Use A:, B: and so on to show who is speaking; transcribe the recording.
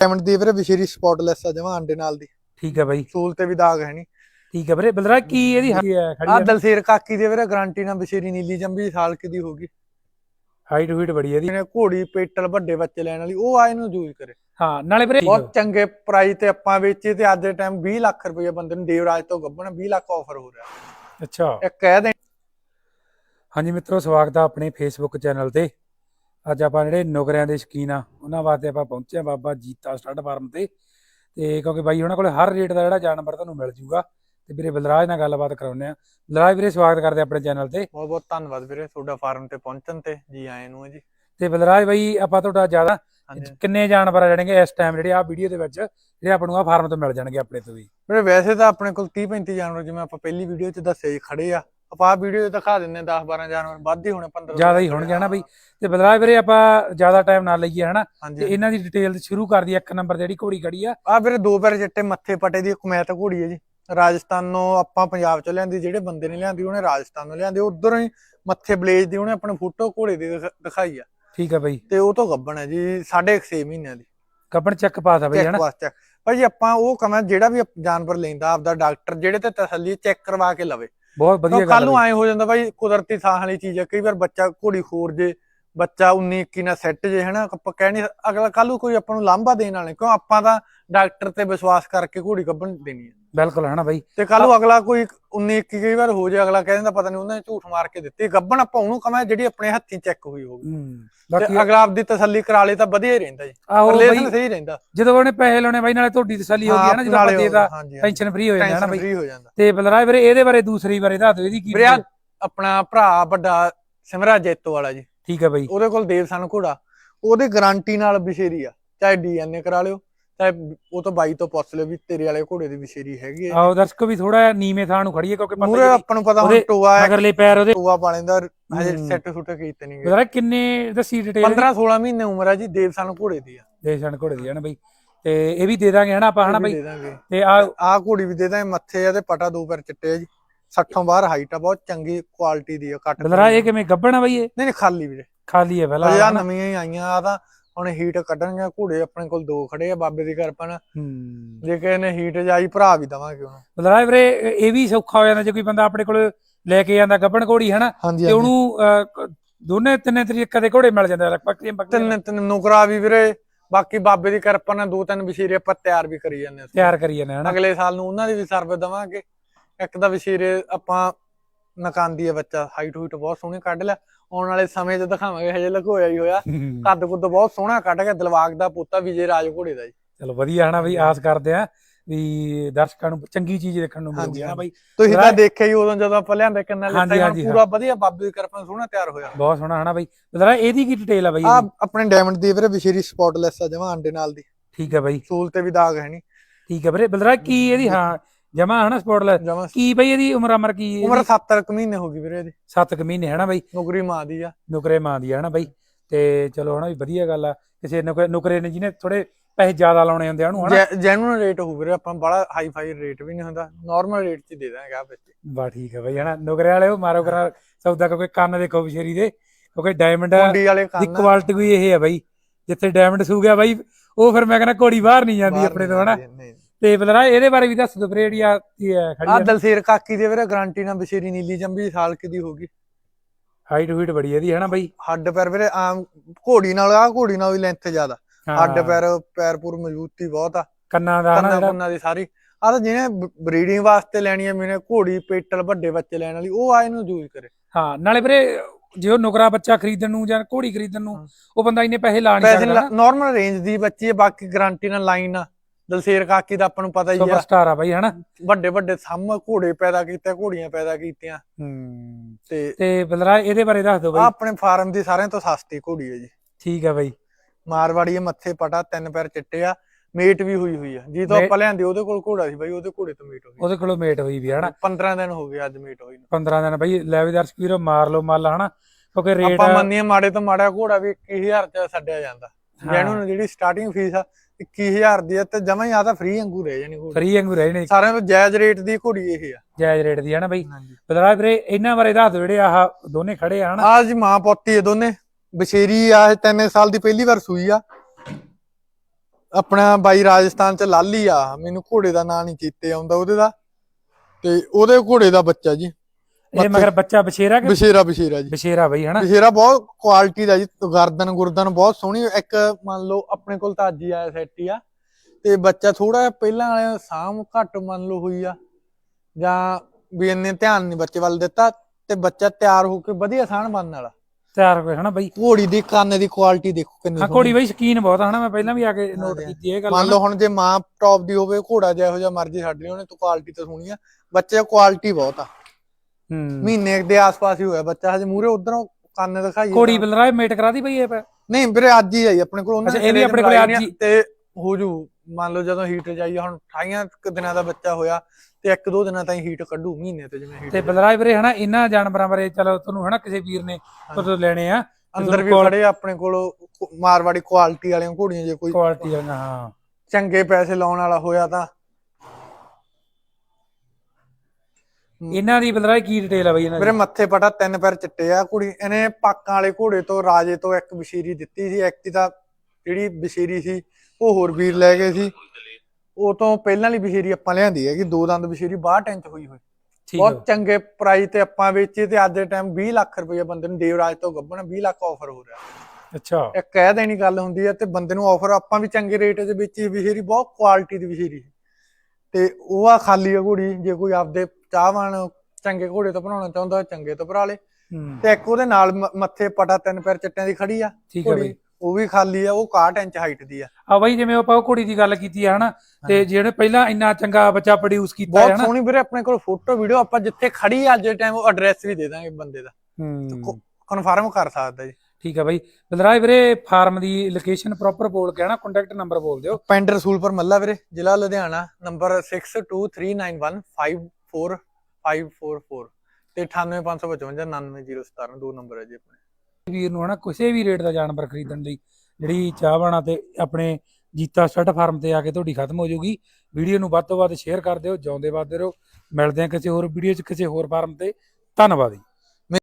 A: Diamond ਦੀ ਵੀਰੇ ਵਿਸ਼ੇਰੀ spotless ਆ ਜਮਾ ਅੰਡੇ ਨਾਲ ਦੀ।
B: ਠੀਕ ਹੈ ਬਾਈ।
A: ਸੂਲ ਤੇ ਵੀ ਦਾਗ ਹੈ ਨਹੀਂ
B: ਠੀਕ ਹੈ ਵੀਰੇ ਬਲਰਾ ਕੀ ਇਹਦੀ ਹਾਈ ਹੈ ਖੜੀ
A: ਆ? ਦਲਸੇਰ ਕਾਕੀ ਦੇ ਵੀਰੇ ਗਾਰੰਟੀ ਨਾਲ ਵਿਸ਼ੇਰੀ ਨੀਲੀ ਜੰਬੀ ਸਾਲ ਕੀ ਦੀ ਹੋਗੀ
B: ਹਾਈਟ ਹੂਟ ਬੜੀ ਇਹਦੀ।
A: ਇਹਨੇ ਘੋੜੀ ਪੇਟਲ ਵੱਡੇ ਬੱਚੇ ਲੈਣ ਵਾਲੀ ਉਹ ਆ ਇਹਨੂੰ ਯੂਜ਼ ਕਰੇ।
B: ਹਾਂ ਨਾਲੇ ਵੀਰੇ
A: ਬਹੁਤ ਚੰਗੇ ਪ੍ਰਾਈਸ ਤੇ ਆਪਾਂ ਵੇਚੇ ਤੇ ਅੱਜ ਦੇ ਟਾਈਮ 20 ਲੱਖ ਰੁਪਏ ਬੰਦੇ ਨੂੰ ਦੇਵਰਾਜ ਤੋਂ ਗੱਬਣ 20 ਲੱਖ ਆਫਰ ਹੋ ਰਿਹਾ।
B: ਅੱਛਾ।
A: ਇਹ ਕਹਿ ਦੇ
B: ਹਾਂਜੀ ਮਿੱਤਰੋ ਸਵਾਗਤ ਆ ਆਪਣੇ ਫੇਸਬੁੱਕ ਚੈਨਲ ਤੇ। ਅੱਜ ਆਪਾਂ ਜਿਹੜੇ ਨੌਕਰੀਆਂ ਦੇ ਸ਼ਕੀਨ ਆ ਉਹਨਾਂ ਵਾਸਤੇ ਆਪਾਂ ਪਹੁੰਚੇ ਆ ਬਾਬਾ ਜੀਤਾ ਸਟੱਡ ਫਾਰਮ ਤੇ। ਤੇ ਕਿਉਂਕਿ ਬਾਈ ਉਹਨਾਂ ਕੋਲ ਹਰ ਰੇਟ ਦਾ ਜਿਹੜਾ ਜਾਨਵਰ ਤੁਹਾਨੂੰ ਮਿਲ ਜੂਗਾ। ਤੇ ਵੀਰੇ ਬਲਰਾਜ ਨਾਲ ਗੱਲਬਾਤ ਕਰਾਉਂਦੇ ਆ ਬਲਰਾਜ ਵੀਰੇ ਸਵਾਗਤ ਕਰਦੇ ਆਪਣੇ ਚੈਨਲ ਤੇ।
A: ਬਹੁਤ ਬਹੁਤ ਧੰਨਵਾਦ ਵੀਰੇ ਤੁਹਾਡਾ ਫਾਰਮ ਤੇ ਪਹੁੰਚਣ ਤੇ। ਜੀ ਆਏ ਨੂੰ ਜੀ।
B: ਤੇ ਬਲਰਾਜ ਬਾਈ ਆਪਾਂ ਤੁਹਾਡਾ ਜ਼ਿਆਦਾ ਕਿੰਨੇ ਜਾਨਵਰ ਆ ਜਾਣਗੇ ਇਸ ਟਾਈਮ ਜਿਹੜੇ ਆ ਵੀਡੀਓ ਦੇ ਵਿੱਚ ਜਿਹੜੇ ਆਪਾਂ ਨੂੰ ਆ ਫਾਰਮ ਤੋਂ ਮਿਲ ਜਾਣਗੇ ਆਪਣੇ ਤੋਂ ਵੀ?
A: ਵੀਰੇ ਵੈਸੇ ਤਾਂ ਆਪਣੇ ਕੋਲ 30 35 ਜਾਨਵਰ ਜਿਵੇਂ ਆਪਾਂ ਪਹਿਲੀ ਵੀਡੀਓ 'ਚ ਦੱਸਿਆ ਜੀ ਖੜੇ ਆ। ਆਪਾਂ ਵੀਡੀਓ ਦਿਖਾ ਦਿੰਨੇ 10 12 ਜਾਨਵਰ ਵੱਧ ਹੀ ਹੋਣੇ 15
B: ਜ਼ਿਆਦਾ ਹੀ ਹੋਣਗੇ ਹਨਾ ਬਈ? ਤੇ ਬਲਰਾਜ ਵੀਰੇ ਆਪਾਂ ਜ਼ਿਆਦਾ ਟਾਈਮ ਨਾ ਲਈਏ ਹਨਾ? ਤੇ ਇਹਨਾਂ ਦੀ ਡਿਟੇਲ ਸ਼ੁਰੂ ਕਰ ਦਈਏ ਇੱਕ ਨੰਬਰ ਜਿਹੜੀ ਘੋੜੀ ਖੜੀ ਆ।
A: ਆ ਵੀਰੇ ਦੋ ਪੈਰ ਚਿੱਟੇ ਮੱਥੇ ਪਟੇ ਦੀ ਕੁਮੈਤ ਘੋੜੀ ਹੈ ਜੀ। ਰਾਜਸਥਾਨੋਂ ਆਪਾਂ ਪੰਜਾਬ ਚੋਂ ਲਿਆਂਦੀ ਜਿਹੜੇ ਬੰਦੇ ਨੇ ਲਿਆਂਦੀ ਉਹਨੇ ਰਾਜਸਥਾਨੋਂ ਲਿਆਂਦੀ। ਉਧਰੋਂ ਹੀ ਮੱਥੇ ਬਲੇਜ ਦੀ ਉਹਨੇ ਆਪਣੀ ਫੋਟੋ ਘੋੜੇ ਦੀ ਦਿਖ- ਦਿਖਾਈ ਆ।
B: ਠੀਕ ਆ ਬਈ।
A: ਤੇ ਉਹ ਤੋਂ ਗੱਬਣ ਹੈ ਜੀ 6.5 ਮਹੀਨਿਆਂ ਦੀ।
B: ਕੱਪਣ ਚੈੱਕ ਪਾਸ ਆ ਬਈ ਹਨਾ?
A: ਭਾਜੀ ਆਪਾਂ ਉਹ ਕਮਾ ਜਿਹੜਾ ਵੀ ਜਾਨਵਰ ਲੈਂਦਾ ਆਪਦਾ ਡਾਕਟਰ ਜਿਹੜੇ ਤੇ ਤਸੱਲੀ ਚੈੱਕ ਕਰਵਾ ਕੇ ਲਵੇ।
B: ਬਹੁਤ ਵਧੀਆ
A: ਕੱਲ
B: ਗੱਲ
A: ਨੂੰ
B: ਆ
A: ਐ ਹੋ ਜਾਂਦਾ ਭਾਈ ਕੁਦਰਤੀ ਸਾਹ ਵਾਲੀ ਚੀਜ਼ ਹੈ ਕਈ ਵਾਰ ਬੱਚਾ ਘੋੜੀ ਖੋਰ ਜੇ ਬੱਚਾ 19 21 ਨਾਲ ਸੈੱਟ ਜੇ ਹਨਾ ਆਪਾਂ ਕਹਿ ਨਹੀਂ ਅਗਲਾ ਕੱਲ ਨੂੰ ਕੋਈ ਆਪਾਂ ਨੂੰ ਲਾਂਭਾ ਦੇਣ ਵਾਲੇ ਕਿਉਂ ਆਪਾਂ ਤਾਂ ਡਾਕਟਰ ਤੇ ਵਿਸ਼ਵਾਸ ਕਰਕੇ ਘੋੜੀ ਕੱਢਣ ਦੇਣੀ ਹੈ
B: ਬਿਲਕੁਲ ਹਨਾ ਬਈ।
A: ਤੇ ਕੱਲ ਨੂੰ ਅਗਲਾ ਕੋਈ 19 21 ਕਈ ਵਾਰ ਹੋ ਜਾਏ ਅਗਲਾ ਕਹਿ ਦਿੰਦਾ ਪਤਾ ਨਹੀਂ ਉਹਨਾਂ ਨੇ ਝੂਠ ਮਾਰ ਕੇ ਦਿੱਤੀ। ਗੱਬਣ ਆਪਾਂ ਉਹਨੂੰ ਕਮਾ ਜਿਹੜੀ ਆਪਣੇ ਹੱਥੀਂ ਚੈੱਕ ਹੋਈ ਹੋਵੇ।
B: ਹੂੰ
A: ਤੇ ਅਗਲਾ ਆਪਦੀ ਤਸੱਲੀ ਕਰਾ ਲੇ ਤਾਂ ਵਧੀਆ ਹੀ ਰਹਿੰਦਾ ਜੀ। ਰਿਲੇਸ਼ਨ ਸਹੀ ਰਹਿੰਦਾ।
B: ਜਦੋਂ ਉਹਨੇ ਪੈਸੇ ਲਾਉਣੇ ਬਾਈ ਨਾਲੇ ਤੁਹਾਡੀ ਤਸੱਲੀ ਹੋ ਗਈ ਹਨਾ ਜਦੋਂ ਆਪਾਂ ਦੇਦਾ ਟੈਨਸ਼ਨ ਫ੍ਰੀ ਹੋ ਜਾਂਦਾ ਹਨਾ
A: ਟੈਨਸ਼ਨ
B: ਬਈ।
A: ਹੋ
B: ਤੇ ਬਲਰਾਜ ਵੀਰੇ ਇਹਦੇ ਬਾਰੇ ਦੂਸਰੀ ਬਾਰੇ ਦੱਸ ਦਿਓ ਇਹਦੀ ਕੀ
A: ਆਪਣਾ ਭਰਾ ਵੱਡਾ ਸਿਮਰਾ ਜੈਤੋ ਵਾਲਾ ਜੀ।
B: ਠੀਕ ਆ ਬਈ।
A: ਉਹਦੇ ਕੋਲ ਦੇਵਸਨ ਘੋੜਾ। ਉਹਦੇ ਗਾਰੰਟੀ ਨਾਲ ਵਿਸ਼ੇਰੀ ਆ। ਚਾਹੇ ਡੀਐਨਏ ਕਰਾ ਲਿਓ। ਚਾਹੇ ਉਹ ਤੋਂ ਬਾਈ ਤੋਂ ਪੁੱਛ ਲਿਓ ਵੀ ਤੇਰੇ ਵਾਲੇ ਘੋੜੇ ਦੀ ਵਿਸ਼ੇਰੀ ਹੈਗੀ ਹੈ।
B: ਆਓ ਦਰਸ਼ਕੋ ਵੀ ਥੋੜਾ ਨੀਵੇਂ ਥਾਂ ਨੂੰ ਖੜੀਏ ਕਿਉਂਕਿ
A: ਮੂਰੇ
B: ਪਤਾ
A: ਆਪਾਂ ਨੂੰ ਪਤਾ ਹੁਣ
B: ਉਹਦੇ
A: ਟੋਆ ਹੈ।
B: ਮਗਰਲੇ ਪੈਰ ਉਹਦੇ।
A: ਟੋਆ ਪਾ ਲੈਂਦਾ ਹਜੇ
B: ਹੂੰ।
A: ਸੈੱਟ ਸੁੱਟ ਕੀਤੇ ਨਹੀਂ ਗਏ
B: ਕਿੰਨੇ ਦੱਸੀ ਡਿਟੇਲ
A: 15 16 ਮਹੀਨੇ ਉਮਰ ਆ ਜੀ ਦੇਵਸਨ ਘੋੜੇ ਦੀ ਆ।
B: ਦੇਸ਼ਣ ਘੋੜੇ ਦੀ ਹਨਾ ਬਈ। ਤੇ ਇਹ ਵੀ ਦੇ ਦਾਂਗੇ ਹਨਾ ਆਪਾਂ ਹਨਾ
A: ਇਹ ਵੀ
B: ਬਈ?
A: ਦੇ ਦਾਂਗੇ।
B: ਤੇ ਆ
A: ਆਹ ਘੋੜੀ ਵੀ ਦੇ ਦਾਂਗੇ ਮੱਥੇ ਆ ਤੇ ਪਟਾ ਦੋ ਪੈਰ ਚਿੱਟੇ ਆ ਜੀ। 60 ਬਾਹਰ ਹਾਈਟ ਆ ਬਹੁਤ ਚੰਗੀ ਕੁਆਲਿਟੀ ਦੀ ਆ ਕੱਟ
B: ਬਲਰਾਜ ਇਹ ਕਿਵੇਂ ਗੱਬਣ ਆ ਬਈ ਇਹ?
A: ਨਹੀਂ ਨਹੀਂ ਖਾਲੀ ਵੀਰੇ।
B: ਖਾਲੀ ਹੈ ਪਹਿਲਾਂ
A: ਆ
B: ਹਨਾ?
A: ਨਵੀਆਂ ਹੀ ਆਈਆਂ ਆ ਤਾਂ ਹੁਣ ਹੀਟ ਕੱਢਣਗੇ ਘੋੜੇ ਆਪਣੇ ਕੋਲ ਦੋ ਖੜੇ ਆ ਬਾਬੇ ਦੀ ਕਿਰਪਾ ਨਾਲ ਜੇ ਕਿਸੇ ਨੇ ਹੀਟ ਜਾਈ ਭਰਾ ਵੀ ਦਵਾਂਗੇ ਉਹਨੂੰ।
B: ਬਲਰਾਜ ਵੀਰੇ ਇਹ ਵੀ ਸੌਖਾ ਹੋ ਜਾਂਦਾ ਜੇ ਕੋਈ ਬੰਦਾ ਆਪਣੇ ਕੋਲ ਲੈ ਕੇ ਜਾਂਦਾ ਗੱਬਣ ਘੋੜੀ ਹਨਾ? ਤੇ ਉਹਨੂੰ ਦੋਨੇ ਤਿੰਨੇ ਤਰੀਕੇ ਦੇ ਘੋੜੇ ਮਿਲ ਜਾਂਦੇ ਆ ਬੱਕਰੀਆਂ।
A: ਤਿੰਨ ਤਿੰਨ ਨੁਕਰਾ ਵੀ ਵੀਰੇ ਬਾਕੀ ਬਾਬੇ ਦੀ ਕਿਰਪਾ ਨਾਲ ਦੋ ਤਿੰਨ ਵਿਸ਼ੇਰੇ ਆਪਾਂ ਤਿਆਰ ਵੀ ਕਰੀ ਜਾਂਦੇ ਅਸੀਂ।
B: ਤਿਆਰ ਕਰੀ ਜਾਂਦੇ ਹਨਾ?
A: ਅਗਲੇ ਸਾਲ ਨੂੰ ਉਹਨਾਂ ਦੀ ਵੀ ਸਰਵਿਸ ਦਵਾਂਗੇ। ਇੱਕ ਦਾ ਵਿਸ਼ੇਰੇ ਆਪਾਂ ਨਕਾਂਦੀ ਹੈ ਬੱਚਾ ਹਾਈਟ ਹੂਟ ਬਹੁਤ ਸੋਹਣੀ ਕੱਢ ਲਿਆ। ਆਉਣ ਵਾਲੇ ਸਮੇਂ 'ਚ ਦਿਖਾਵਾਂਗੇ ਹਜੇ ਲਗੋਇਆ ਹੀ ਹੋਇਆ। ਕੱਦ ਕੁੱਦ ਬਹੁਤ ਸੋਹਣਾ ਕੱਢ ਗਿਆ ਦਿਲਵਾਗ ਦਾ ਪੁੱਤਾ ਵਿਜੇ ਰਾਜ ਘੋੜੇ ਦਾ ਜੀ।
B: ਚਲੋ ਵਧੀਆ ਹਨਾ ਬਈ ਆਸ ਕਰਦੇ ਆ ਵੀ ਦਰਸ਼ਕਾਂ ਨੂੰ ਚੰਗੀ ਚੀਜ਼ ਦੇਖਣ ਨੂੰ ਮਿਲੂਗੀ ਹਨਾ ਬਈ?
A: ਤੁਸੀਂ ਤਾਂ ਦੇਖਿਆ ਹੀ ਉਦੋਂ ਜਦੋਂ ਆਪਾਂ ਲਿਆਂਦੇ ਕਿੰਨਾ ਲਿੱਤਾ ਪੂਰਾ ਵਧੀਆ ਬਾਬੇ ਦੀ ਕਿਰਪਾ ਨਾਲ ਸੋਹਣਾ ਤਿਆਰ ਹੋਇਆ।
B: ਬਹੁਤ ਸੋਹਣਾ ਹਨਾ ਬਈ? ਬਲਰਾਜ ਇਹਦੀ ਕੀ ਡਿਟੇਲ ਆ ਬਈ?
A: ਆ? ਆਪਣੇ ਡਾਇਮੰਡ ਦੀ ਵੀਰੇ ਵਿਸ਼ੇਰੀ ਸਪੌਟਲੈਸ ਆ ਜਮਾ ਅੰਡੇ ਨਾਲ ਦੀ।
B: ਠੀਕ ਹੈ ਬਈ।
A: ਸੂਲ ਤੇ ਵੀ ਦਾਗ ਹੈ ਨਹੀਂ
B: ਠੀਕ ਹੈ ਵੀਰੇ ਬਲਰਾਜ ਕੀ ਇਹਦੀ ਹਾਂ ਜਮਾ ਹਨਾ ਸਪੋਰਟ
A: ਜਮਾ
B: ਕੀ ਬਈ ਇਹਦੀ ਉਮਰ ਅਮਰ ਕੀ
A: ਉਮਰ 7 ਕੁ ਮਹੀਨੇ ਹੋ ਗਈ ਵੀਰੇ ਇਹਦੀ।
B: 7 ਕੁ ਮਹੀਨੇ ਹਨਾ ਬਈ।
A: ਨੌਕਰੀ ਮਾਂ ਦੀ ਆ।
B: ਨੁਕਰੇ ਮਾਂ ਦੀ ਆ ਹਨਾ ਬਈ। ਤੇ ਚਲੋ ਹਨਾ ਵੀ ਵਧੀਆ ਗੱਲ ਆ। ਕਿਸੇ ਨੁਕਰੇ ਨੁਕਰੇ ਨੇ ਜਿਹਨੇ ਥੋੜੇ ਪੈਸੇ ਜ਼ਿਆਦਾ ਲਾਉਣੇ ਹੁੰਦੇ ਆ ਉਹਨੂੰ ਹਨਾ
A: ਜੈਨੂਨ ਰੇਟ ਹੋਊ ਵੀਰੇ ਆਪਾਂ ਬੜਾ ਹਾਈ ਫਾਈ ਰੇਟ ਵੀ ਨਹੀਂ ਹੁੰਦਾ। ਨਾਰਮਲ ਰੇਟ 'ਚ ਹੀ ਦੇ ਦਾਂਗੇ ਆ ਵਿੱਚ।
B: ਬਾ ਠੀਕ ਹੈ ਬਈ ਹਨਾ ਨੁਕਰੇ ਵਾਲੇ ਉਹ ਮਾਰੋ ਕਰਾ ਸੌਦਾ ਕਿਉਂਕਿ ਕੰਨ ਦੇਖੋ ਬਸ਼ੇਰੀ ਦੇ। ਕਿਉਂਕਿ ਡਾਇਮੰਡ
A: ਕੁੰਡੀ ਵਾਲੇ
B: ਦੀ ਕੁਆਲਿਟੀ ਕੋਈ ਇਹ ਹੈ ਬਈ। ਜਿੱਥੇ ਡਾਇਮੰਡ ਸੂ ਗਿਆ ਬਈ ਉਹ ਫਿਰ ਮੈਂ ਕਹਿੰਦਾ ਘੋੜੀ ਬਾਹਰ ਨਹੀਂ ਜਾਂਦੀ
A: ਬਾਹਰ
B: ਆਪਣੇ ਤੋਂ ਹਨਾ
A: ਜਾਂਦੀ, ਨਹੀਂ।
B: ਤੇ ਬਲਰਾ ਇਹਦੇ ਬਾਰੇ ਵੀ ਦੱਸ ਦਿਓ ਵੀਰੇ ਜਿਹੜੀ ਆ ਕੀ ਹੈ ਖੜੀ
A: ਆ। ਦਲਸੇਰ ਕਾਕੀ ਦੇ ਵੀਰੇ ਗਾਰੰਟੀ ਨਾਲ ਬਸ਼ੇਰੀ ਨੀਲੀ ਜੰਬੀ ਸਾਲ ਕੀ ਦੀ ਹੋਗੀ
B: ਹਾਈਟ ਹੂਟ ਬੜੀ ਇਹਦੀ ਹਨਾ ਬਈ?
A: ਹੱਡ ਪੈਰ ਵੀਰੇ ਆਮ ਘੋੜੀ ਨਾਲ ਆ ਘੋੜੀ ਨਾਲ ਵੀ ਲੈਂਥ ਜ਼ਿਆਦਾ। ਹੱਡ
B: ਹਾਂ,
A: ਪੈਰ ਪੈਰ ਪੂਰ ਮਜ਼ਬੂਤੀ ਬਹੁਤ ਆ।
B: ਕੰਨਾਂ ਦਾ
A: ਕੰਨਾਂ ਕੁੰਨਾਂ ਦੀ ਸਾਰੀ। ਆ ਤਾਂ ਜਿਹਨੇ ਬਰੀਡਿੰਗ ਵਾਸਤੇ ਲੈਣੀ ਹੈ ਮੈਨੇ ਘੋੜੀ ਪੇਟਲ ਵੱਡੇ ਬੱਚੇ ਲੈਣ ਵਾਲੀ ਉਹ ਆ ਇਹਨੂੰ ਯੂਜ਼ ਕਰੇ।
B: ਹਾਂ ਨਾਲੇ ਵੀਰੇ ਜੇ ਉਹ ਨੁਕਰਾ ਬੱਚਾ ਖਰੀਦਣ ਨੂੰ ਜਾਂ ਘੋੜੀ ਖਰੀਦਣ ਨੂੰ
A: ਹਾਂ।
B: ਉਹ ਬੰਦਾ ਇੰਨੇ ਪੈਸੇ ਲਾ ਨਹੀਂ ਸਕਦਾ
A: ਨਾਰਮਲ ਰੇਂਜ ਦੀ ਬੱਚੀ ਹੈ ਬਾਕੀ ਗਾਰੰਟੀ ਨਾਲ ਲਾਈਨ ਆ। ਦਲਸੇਰ ਕਾਕੀ ਦਾ ਆਪਾਂ ਨੂੰ ਪਤਾ ਹੀ ਆ।
B: ਸੁਪਰਸਟਾਰ ਆ ਬਈ ਹਨਾ?
A: ਵੱਡੇ ਵੱਡੇ ਸਾਹਮ ਘੋੜੇ ਪੈਦਾ ਕੀਤੇ ਘੋੜੀਆਂ ਪੈਦਾ ਕੀਤੀਆਂ।
B: ਹੂੰ।
A: ਤੇ
B: ਤੇ ਬਲਰਾ ਇਹਦੇ ਬਾਰੇ ਦੱਸ ਦਿਓ
A: ਆ
B: ਬਈ
A: ਆਪਣੇ ਫਾਰਮ ਦੀ ਸਾਰਿਆਂ ਤੋਂ ਸਸਤੀ ਘੋੜੀ ਹੈ ਜੀ।
B: ਠੀਕ ਹੈ ਬਈ।
A: ਮਾਰਵਾੜੀ ਇਹ ਮੱਥੇ ਪਟਾ ਤਿੰਨ ਪੈਰ ਚਿੱਟੇ ਆ ਮੇਟ ਵੀ ਹੋਈ ਹੋਈ ਆ। ਜੀ ਤੋਂ
B: ਮੇ-
A: ਆਪਾਂ ਲਿਆਂਦੇ ਉਹਦੇ ਕੋਲ ਘੋੜਾ ਸੀ ਬਾਈ ਉਹਦੇ ਘੋੜੇ ਤੋਂ ਮੀਟ ਹੋਈ।
B: ਉਹਦੇ ਕੋਲੋਂ ਮੇਟ ਹੋਈ ਵੀ ਹਨਾ?
A: 15 ਦਿਨ ਹੋ ਗਏ ਅੱਜ ਮੀਟ ਹੋਈ ਨੂੰ।
B: 15 ਦਿਨ ਬਈ ਲੈ ਵੀ ਦਰਸ਼ਕ ਵੀਰੋ ਮਾਰ ਲਓ ਮੱਲ ਹਨਾ? ਕਿਉਂਕਿ ਰੇਟ
A: ਆਪਾਂ ਮੰਨੀਏ ਮਾੜੇ ਤੋਂ ਮਾੜਾ ਘੋੜਾ ਵੀ 21000 ਚ ਛੱਡਿਆ ਜਾਂਦਾ।
B: ਹਾਂ।
A: ਜਿਹਨੂੰ ਜਿਹੜੀ ਸਟਾਰਟਿੰਗ ਫੀਸ ਆ 21000 ਦੀ ਆ ਤੇ ਜਮਾ ਹੀ ਆ ਤਾਂ ਫ੍ਰੀ ਵਾਂਗੂ ਰਹਿ ਜਾਣੀ ਘੋੜੀ।
B: ਫਰੀ ਵਾਂਗੂ ਰਹੇ ਨੇ
A: ਸਾਰਿਆਂ ਤੋਂ ਜਾਇਜ਼ ਰੇਟ ਦੀ ਘੋੜੀ ਇਹ ਆ।
B: ਜਾਇਜ਼ ਰੇਟ ਦੀ ਹਨਾ ਬਈ।
A: ਹਾਂਜੀ।
B: ਬਲਰਾ ਵੀਰੇ ਇਹਨਾਂ ਬਾਰੇ ਦੱਸ ਦਿਓ ਜਿਹੜੇ ਆਹ ਦੋਨੇ ਖੜੇ ਆ ਹਨਾ।
A: ਆ ਜੀ ਮਾਂ ਪੋਤੀ ਇਹ ਦੋਨੇ। ਬਸ਼ੇਰੀ ਆ ਇਹ ਤਿੰਨ ਸਾਲ ਦੀ ਪਹਿਲੀ ਵਾਰ ਸੂਈ ਆ। ਆਪਣਾ ਬਾਈ ਰਾਜਸਥਾਨ ਚ ਲਾਲੀ ਆ। ਮੈਨੂੰ ਘੋੜੇ ਦਾ ਨਾਂ ਨਹੀਂ ਚੇਤੇ ਆਉਂਦਾ ਉਹਦੇ ਦਾ। ਤੇ ਉਹਦੇ ਘੋੜੇ ਦਾ ਬੱਚਾ ਜੀ।
B: ਇਹ ਮਗਰ ਬੱਚਾ ਬਸ਼ੇਰਾ ਕਿ
A: ਬਸ਼ੇਰਾ ਬਸ਼ੇਰਾ ਜੀ।
B: ਬਸ਼ੇਰਾ ਬਈ ਹਨਾ?
A: ਬਸ਼ੇਰਾ ਬਹੁਤ ਕੁਆਲਿਟੀ ਦਾ ਜੀ ਗਰਦਨ ਗੁਰਦਨ ਬਹੁਤ ਸੋਹਣੀ। ਇੱਕ ਮੰਨ ਲਓ ਆਪਣੇ ਕੋਲ ਤਾਂ ਅੱਜ ਹੀ ਆਇਆ ਸੈੱਟ ਹੀ ਆ। ਤੇ ਬੱਚਾ ਥੋੜਾ ਪਹਿਲਾਂ ਵਾਲੇ ਸਾਮ ਘੱਟ ਮੰਨ ਲਓ ਹੋਈ ਆ। ਜਾਂ ਵੀ ਇੰਨੇ ਧਿਆਨ ਨਹੀਂ ਬੱਚੇ ਵੱਲ ਦਿੱਤਾ ਤੇ ਬੱਚਾ ਤਿਆਰ ਹੋ ਕੇ ਵਧੀਆ ਸਾਣ ਬਣਨ ਵਾਲਾ।
B: ਤਿਆਰ ਹੋਇਆ ਹਨਾ ਬਈ?
A: ਘੋੜੀ ਦੀ ਕੰਨ ਦੀ ਕੁਆਲਿਟੀ ਦੇਖੋ ਕਿੰਨੀ
B: ਹਾਂ। ਘੋੜੀ ਬਈ ਸ਼ਕੀਨ ਬਹੁਤ ਹਨਾ? ਮੈਂ ਪਹਿਲਾਂ ਵੀ ਆ ਕੇ ਨੋਟ ਕੀਤੀ ਇਹ ਗੱਲ
A: ਮੰਨ। ਲਓ ਹੁਣ ਜੇ ਮਾਂ ਟੌਪ ਦੀ ਹੋਵੇ ਘੋੜਾ ਜਿਹੋ ਜਿਹਾ ਮਰਜ਼ੀ ਛੱਡ ਲਈ ਉਹਨੇ ਤਾਂ ਕੁਆਲਿਟੀ ਤਾਂ ਸੋਹਣੀ ਆ। ਬੱਚੇ ਕੁਆਲਿਟੀ ਬਹੁਤ ਆ।
B: ਹੂੰ।
A: ਮਹੀਨੇ ਦੇ ਆਸ-ਪਾਸ ਹੀ ਹੋਇਆ ਬੱਚਾ ਹਜੇ ਮੂਰੇ ਉਧਰੋਂ ਕੰਨ ਦਿਖਾਈ
B: ਘੋੜੀ ਬਲਰਾ ਮੇਟ ਕਰਾ ਦੀ ਬਈ ਇਹ ਪੈ-
A: ਨਹੀਂ ਵੀਰੇ ਅੱਜ ਹੀ ਆਈ ਆਪਣੇ ਕੋਲ ਉਹਨਾਂ
B: ਅੱਛਾ,
A: ਨੇ
B: ਇਹ ਵੀ ਆਪਣੇ ਕੋਲੇ ਅੱਜ ਹੀ-
A: ਤੇ ਹੋ ਜੂ ਮੰਨ ਲਓ ਜਦੋਂ ਹੀਟ ਜਾਈਏ ਹੁਣ 28 ਕੁ ਦਿਨਾਂ ਦਾ ਬੱਚਾ ਹੋਇਆ ਤੇ ਇੱਕ ਦੋ ਦਿਨਾਂ ਤਾਈਂ ਹੀਟ ਕੱਢੂ ਮਹੀਨੇ ਤੇ ਜਿਵੇਂ
B: ਤੇ
A: ਹੀਟ
B: ਵੀਰੇ ਹਨਾ ਇਹਨਾਂ ਜਾਨਵਰਾਂ ਬਾਰੇ ਚਲੋ ਤੁਹਾਨੂੰ ਹਨਾ ਕਿਸੇ ਵੀਰ ਨੇ ਤੋਂ ਲੈਣੇ ਆ।
A: ਅੰਦਰ ਵੀ ਖੜੇ ਆ ਆਪਣੇ ਕੋਲ ਮਾਰਵਾੜੀ ਕੁਆਲਿਟੀ ਵਾਲੀਆਂ ਘੋੜੀਆਂ ਜੇ ਕੋਈ
B: ਕੁਆਲਿਟੀ ਹਾਂ।
A: ਚੰਗੇ ਪੈਸੇ ਲਾਉਣ ਵਾਲਾ ਹੋਇਆ ਤਾਂ
B: ਇਹਨਾਂ ਦੀ ਬਲਰਾਜ ਕੀ ਡਿਟੇਲ ਆ ਬਈ ਇਹਨਾਂ
A: ਮੇਰੇ
B: ਦੀ
A: ਮੱਥੇ ਪਟਾ ਤਿੰਨ ਪੈਰ ਚਿੱਟੇ ਆ। ਕੁੜੀ ਇਹਨੇ ਪਾਕਾਂ ਵਾਲੇ ਘੋੜੇ ਤੋਂ ਰਾਜੇ ਤੋਂ ਇੱਕ ਬਸ਼ੀਰੀ ਦਿੱਤੀ ਸੀ। ਇੱਕ ਦੀ ਤਾਂ ਜਿਹੜੀ ਬਸ਼ੀਰੀ ਸੀ ਉਹ ਹੋਰ ਵੀਰ ਲੈ ਗਏ ਸੀ। ਉਹ ਤੋਂ ਪਹਿਲਾਂ ਵਾਲੀ ਬਸ਼ੀਰੀ ਆਪਾਂ ਲਿਆਂਦੀ ਹੈਗੀ। ਦੋ ਦੰਦ ਬਸ਼ੀਰੀ 62 ਇੰਚ ਹੋਈ ਹੋਈ।
B: ਠੀਕ
A: ਬਹੁਤ ਚੰਗੇ ਪ੍ਰਾਈਸ ਤੇ ਆਪਾਂ ਵੇਚੀ ਤੇ ਅੱਜ ਦੇ ਟਾਈਮ 20 ਲੱਖ ਰੁਪਏ ਬੰਦੇ ਨੂੰ ਦੇਵਰਾਜ ਤੋਂ ਗੱਬਣ 20 ਲੱਖ ਆਫਰ ਹੋ ਰਿਹਾ।
B: ਅੱਛਾ।
A: ਇੱਕ ਕਹਿ ਦੇਣੀ ਗੱਲ ਹੁੰਦੀ ਹੈ ਤੇ ਬੰਦੇ ਨੂੰ ਆਫਰ ਆਪਾਂ ਵੀ ਚੰਗੇ ਰੇਟ 'ਚ ਵੇਚੀ ਬਸ਼ੀਰੀ ਬਹੁਤ ਕੁਆਲਿਟੀ ਦੀ ਬਸ਼ੀਰੀ ਤੇ ਉਹ ਆ ਖਾਲੀ ਆ ਘੋੜੀ ਜੇ ਕੋਈ ਆਪਦੇ ਚਾਹਵਾਨ ਚੰਗੇ ਘੋੜੇ ਤੋਂ ਬਣਾਉਣਾ ਚਾਹੁੰਦਾ ਚੰਗੇ ਤੋਂ ਭਰਾ ਲੇ।
B: ਹੂੰ।
A: ਤੇ ਇੱਕ ਉਹਦੇ ਨਾਲ ਮ- ਮੱਥੇ ਪਟਾ ਤਿੰਨ ਪੈਰ ਚੱਟਿਆਂ ਦੀ ਖੜੀ ਆ
B: ਠੀਕ ਆ
A: ਘੋੜੀ।
B: ਬਈ।
A: ਉਹ ਵੀ ਖਾਲੀ ਆ ਉਹ 61 ਇੰਚ ਹਾਈਟ ਦੀ ਆ।
B: ਆ ਬਈ ਜਿਵੇਂ ਆਪਾਂ ਉਹ ਘੋੜੀ ਦੀ ਗੱਲ ਕੀਤੀ ਆ ਹਨਾ? ਤੇ ਜਿਹੜੇ ਪਹਿਲਾਂ ਇੰਨਾ ਚੰਗਾ ਬੱਚਾ ਪ੍ਰੋਡਿਊਸ ਕੀਤਾ ਹੈ
A: ਬਹੁਤ
B: ਹਨਾ?
A: ਸੋਹਣੀ ਵੀਰੇ ਆਪਣੇ ਕੋਲ ਫੋਟੋ ਵੀਡੀਓ ਆਪਾਂ ਜਿੱਥੇ ਖੜੀ ਆ ਅੱਜ ਦੇ ਟਾਈਮ ਉਹ ਐਡਰੈਸ ਵੀ ਦੇ ਦਾਂਗੇ ਬੰਦੇ ਦਾ।
B: ਹੂੰ।
A: ਕਨਫਰਮ ਕਰ ਸਕਦਾ ਜੀ।
B: ਠੀਕ ਆ ਬਈ। ਬਲਰਾਜ ਵੀਰੇ ਫਾਰਮ ਦੀ ਲੋਕੇਸ਼ਨ ਪ੍ਰੋਪਰ ਬੋਲ ਕੇ ਹਨਾ? ਕੰਟੈਕਟ ਨੰਬਰ ਬੋਲ ਦਿਓ।
A: ਪਿੰਡ ਰਸੂਲਪੁਰ ਮੱਲਾ ਵੀਰੇ ਜ਼ਿਲ੍ਹਾ ਲੁਧਿਆਣਾ ਨੰਬਰ 6239154544 ਤੇ 98555 99017 ਦੋ ਨੰਬਰ ਹੈ ਜੀ ਆਪਣੇ।
B: ਵੀਰ ਨੂੰ ਹਨਾ ਕਿਸੇ ਵੀ ਰੇਟ ਦਾ ਜਾਨਵਰ ਖਰੀਦਣ ਲਈ ਜਿਹੜੀ ਚਾਹਵਾਨਾ ਤੇ ਆਪਣੇ ਜੀਤਾ ਸਟੱਡ ਫਾਰਮ ਤੇ ਆ ਕੇ ਤੁਹਾਡੀ ਖਤਮ ਹੋ ਜਾਊਗੀ। ਵੀਡੀਓ ਨੂੰ ਵੱਧ ਤੋਂ ਵੱਧ ਸ਼ੇਅਰ ਕਰ ਦਿਓ, ਜਿਉਂਦੇ ਵੱਧਦੇ ਰਹੋ। ਮਿਲਦੇ ਆ ਕਿਸੇ ਹੋਰ ਵੀਡੀਓ 'ਚ, ਕਿਸੇ ਹੋਰ ਫਾਰਮ ਤੇ। ਧੰਨਵਾਦ ਜੀ।